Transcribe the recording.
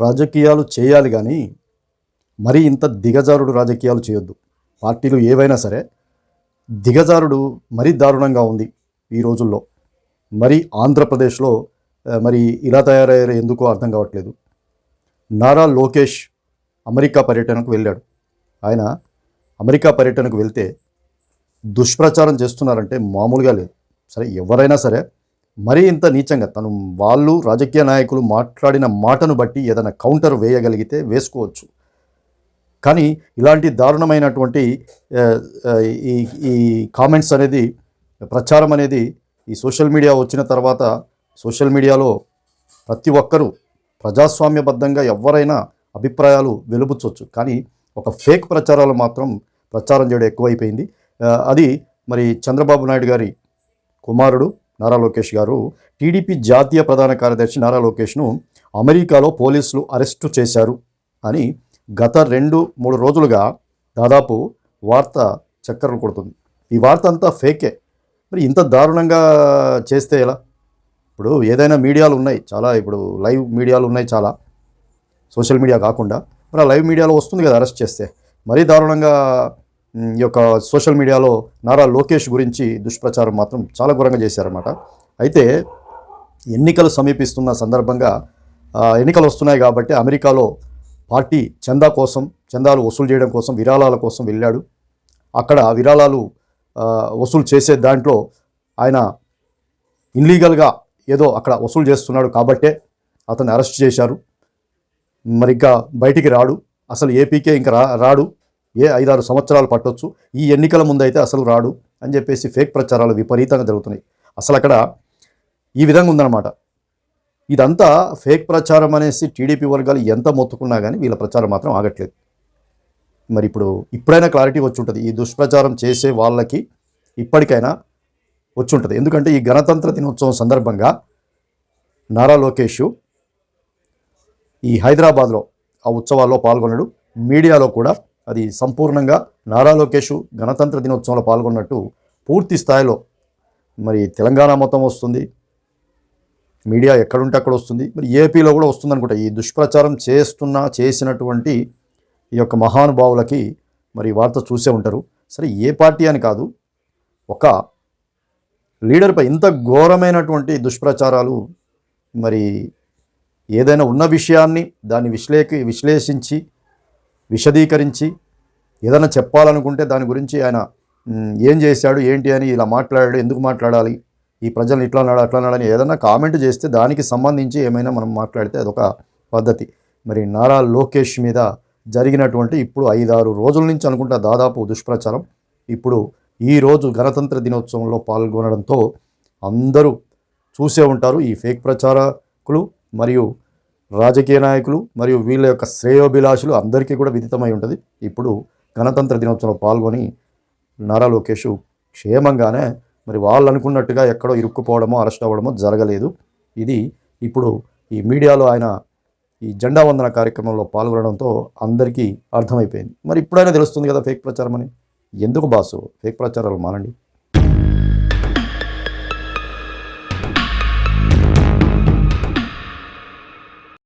రాజకీయాలు చేయాలి కానీ మరీ ఇంత దిగజారుడు రాజకీయాలు చేయొద్దు. పార్టీలు ఏవైనా సరే దిగజారుడు మరీ దారుణంగా ఉంది ఈ రోజుల్లో. మరి ఆంధ్రప్రదేశ్లో మరి ఇలా తయారయ్యారు ఎందుకో అర్థం కావట్లేదు. నారా లోకేష్ అమెరికా పర్యటనకు వెళ్ళాడు. ఆయన అమెరికా పర్యటనకు వెళ్తే దుష్ప్రచారం చేస్తున్నారంటే మామూలుగా లేదు. సరే ఎవరైనా సరే మరీ ఇంత నీచంగా తను వాళ్ళు రాజకీయ నాయకులు మాట్లాడిన మాటను బట్టి ఏదైనా కౌంటర్ వేయగలిగితే వేసుకోవచ్చు. కానీ ఇలాంటి దారుణమైనటువంటి ఈ ఈ కామెంట్స్ అనేది ప్రచారం అనేది ఈ సోషల్ మీడియా వచ్చిన తర్వాత సోషల్ మీడియాలో ప్రతి ఒక్కరూ ప్రజాస్వామ్యబద్ధంగా ఎవరైనా అభిప్రాయాలు వెలుబుచ్చవచ్చు కానీ ఒక ఫేక్ ప్రచారాలు మాత్రం ప్రచారం చేయడం ఎక్కువైపోయింది. అది మరి చంద్రబాబు నాయుడు గారి కుమారుడు నారా లోకేష్ గారు టీడీపీ జాతీయ ప్రధాన కార్యదర్శి నారా లోకేష్ను అమెరికాలో పోలీసులు అరెస్టు చేశారు అని గత రెండు మూడు రోజులుగా దాదాపు వార్త చక్కర్లు కొడుతుంది. ఈ వార్త అంతా ఫేకే. మరి ఇంత దారుణంగా చేస్తే ఎలా? ఇప్పుడు ఏదైనా మీడియాలు ఉన్నాయి చాలా ఇప్పుడు లైవ్ మీడియాలు ఉన్నాయి చాలా. సోషల్ మీడియా కాకుండా. మరి ఆ లైవ్ మీడియాలో వస్తుంది కదా అరెస్ట్ చేస్తే. మరీ దారుణంగా ఈ యొక్క సోషల్ మీడియాలో నారా లోకేష్ గురించి దుష్ప్రచారం మాత్రం చాలా ఘోరంగా చేశారన్నమాట. అయితే ఎన్నికలు సమీపిస్తున్న సందర్భంగా ఎన్నికలు వస్తున్నాయి కాబట్టి అమెరికాలో పార్టీ చందా కోసం చందాలు వసూలు చేయడం కోసం విరాళాల కోసం వెళ్ళాడు. అక్కడ విరాళాలు వసూలు చేసే దాంట్లో ఆయన ఇన్లీగల్గా ఏదో అక్కడ వసూలు చేస్తున్నాడు కాబట్టే అతన్ని అరెస్ట్ చేశారు. మరి ఇంకా బయటికి రాడు. అసలు ఏపీకే ఇంకా రా రాడు. ఏ ఐదారు సంవత్సరాలు పట్టొచ్చు ఈ ఎన్నికల ముందైతే అసలు రాడు అని చెప్పేసి ఫేక్ ప్రచారాలు విపరీతంగా జరుగుతున్నాయి. అసలు అక్కడ ఈ విధంగా ఉందన్నమాట. ఇదంతా ఫేక్ ప్రచారం అనేసి టీడీపీ వర్గాలు ఎంత మొత్తుకున్నా కానీ వీళ్ళ ప్రచారం మాత్రం ఆగట్లేదు. మరి ఇప్పుడు ఇప్పుడైనా క్లారిటీ వచ్చి ఉంటుంది ఈ దుష్ప్రచారం చేసే వాళ్ళకి ఇప్పటికైనా వచ్చి ఉంటుంది ఎందుకంటే ఈ గణతంత్ర దినోత్సవం సందర్భంగా నారా లోకేష్ ఈ హైదరాబాద్లో ఆ ఉత్సవాల్లో పాల్గొన్నాడు. మీడియాలో కూడా అది సంపూర్ణంగా నారా లోకేష్ గణతంత్ర దినోత్సవంలో పాల్గొన్నట్టు పూర్తి స్థాయిలో మరి తెలంగాణ మొత్తం వస్తుంది. మీడియా ఎక్కడుంటే అక్కడ వస్తుంది. మరి ఏపీలో కూడా వస్తుంది అనుకుంటా ఈ దుష్ప్రచారం చేస్తున్న చేసినటువంటి ఈ యొక్క మహానుభావులకి మరి వార్త చూసే ఉంటారు. సరే ఏ పార్టీ అని కాదు. ఒక లీడర్పై ఇంత ఘోరమైనటువంటి దుష్ప్రచారాలు మరి ఏదైనా ఉన్న విషయాన్ని దాన్ని విశ్లేకి విశ్లేషించి విశదీకరించి ఏదైనా చెప్పాలనుకుంటే దాని గురించి ఆయన ఏం చేశాడు ఏంటి అని ఇలా మాట్లాడాడు ఎందుకు మాట్లాడాలి ఈ ప్రజలు ఇట్లా నాడు అట్లా నాడని ఏదైనా కామెంట్ చేస్తే దానికి సంబంధించి ఏమైనా మనం మాట్లాడితే అదొక పద్ధతి. మరి నారా లోకేష్ మీద జరిగినటువంటి ఇప్పుడు ఐదారు రోజుల నుంచి అనుకుంటా దాదాపు దుష్ప్రచారం. ఇప్పుడు ఈరోజు గణతంత్ర దినోత్సవంలో పాల్గొనడంతో అందరూ చూసే ఉంటారు ఈ ఫేక్ ప్రచారకులు మరియు రాజకీయ నాయకులు మరియు వీళ్ళ యొక్క శ్రేయోభిలాషులు అందరికీ కూడా విదితమై ఉంటుంది. ఇప్పుడు గణతంత్ర దినోత్సవంలో పాల్గొని నారా లోకేష్ క్షేమంగానే మరి వాళ్ళు అనుకున్నట్టుగా ఎక్కడో ఇరుక్కుపోవడమో అరెస్ట్ అవ్వడమో జరగలేదు. ఇది ఇప్పుడు ఈ మీడియాలో ఆయన ఈ జెండా వందన కార్యక్రమంలో పాల్గొనడంతో అందరికీ అర్థమైపోయింది. మరి ఇప్పుడైనా తెలుస్తుంది కదా ఫేక్ ప్రచారం అని? ఎందుకు బాసు? ఫేక్ ప్రచారాలు మానండి.